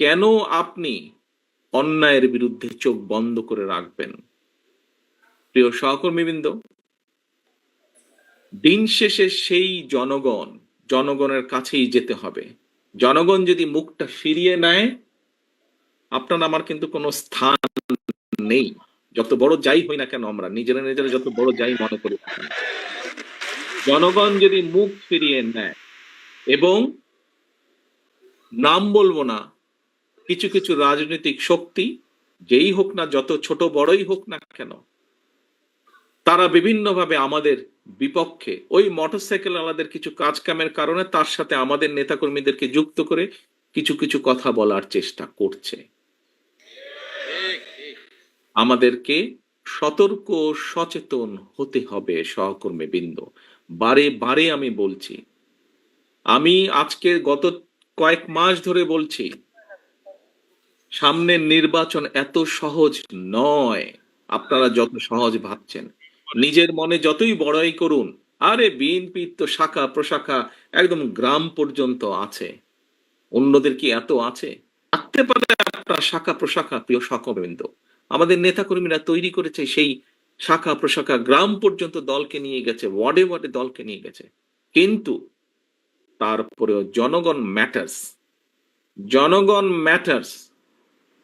কেন আপনি অন্যায়ের বিরুদ্ধে চোখ বন্ধ করে রাখবেন? প্রিয় সহকর্মীবৃন্দ, দিন শেষে সেই জনগণ, জনগণের কাছেই যেতে হবে। জনগণ যদি মুখটা ফিরিয়ে নেয়, আপনার আমার কিন্তু কোনো স্থান নেই। যত বড় যাই হই না কেন আমরা, নিজেরা নিজেরা যত বড় যাই মনে করি জনগণ যদি মুখ ফিরিয়ে নেয়, এবং নাম বলব না কিছু কিছু রাজনৈতিক শক্তি, যেই হোক না যত ছোট বড়ই হোক না কেন, তারা বিভিন্নভাবে আমাদের বিপক্ষে ওই মোটরসাইকেল আলাদের কিছু কাজ কামের কারণে তার সাথে আমাদের নেতাকর্মীদেরকে যুক্ত করে কিছু কিছু কথা বলার চেষ্টা করছে। আমাদেরকে সতর্ক, সচেতন হতে হবে সহকর্মী বৃন্দ বারে বারে আমি বলছি, আমি আজকে গত কয়েক মাস ধরে বলছি সামনের নির্বাচন এত সহজ নয়। আপনারা যত সহজ ভাবছেন। নিজের মনে যতই বড়াই করুন, আরে বিএনপির তো শাখা প্রশাখা একদম গ্রাম পর্যন্ত আছে। অন্যদের কি এত আছে? থাকতে পারে আপনার শাখা প্রশাখা, প্রিয় সকবৃন্দ আমাদের নেতাকর্মীরা তৈরি করেছে সেই শাখা প্রশাখা গ্রাম পর্যন্ত দলকে নিয়ে গেছে, ওয়ার্ডে ওয়ার্ডে দলকে নিয়ে গেছে। কিন্তু তারপরেও জনগণ ম্যাটার্স। জনগণ ম্যাটার্স।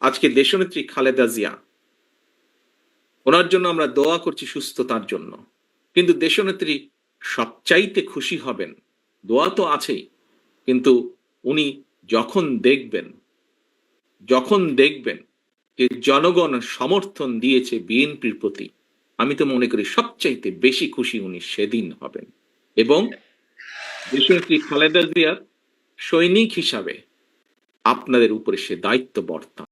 আজকে দেশনেত্রী খালেদা জিয়া, ওনার জন্য আমরা দোয়া করছি সুস্থতার জন্য। কিন্তু দেশনেত্রী সবচাইতে খুশি হবেন, দোয়া তো আছেই, কিন্তু উনি যখন দেখবেন যখন দেখবেন যে জনগণ সমর্থন দিয়েছে বিএনপির প্রতি, আমি তো মনে করি সবচাইতে বেশি খুশি উনি সেদিন হবেন। এবং দেশনেত্রী খালেদা জিয়ার সৈনিক হিসাবে আপনাদের উপরে সে দায়িত্ব বর্তা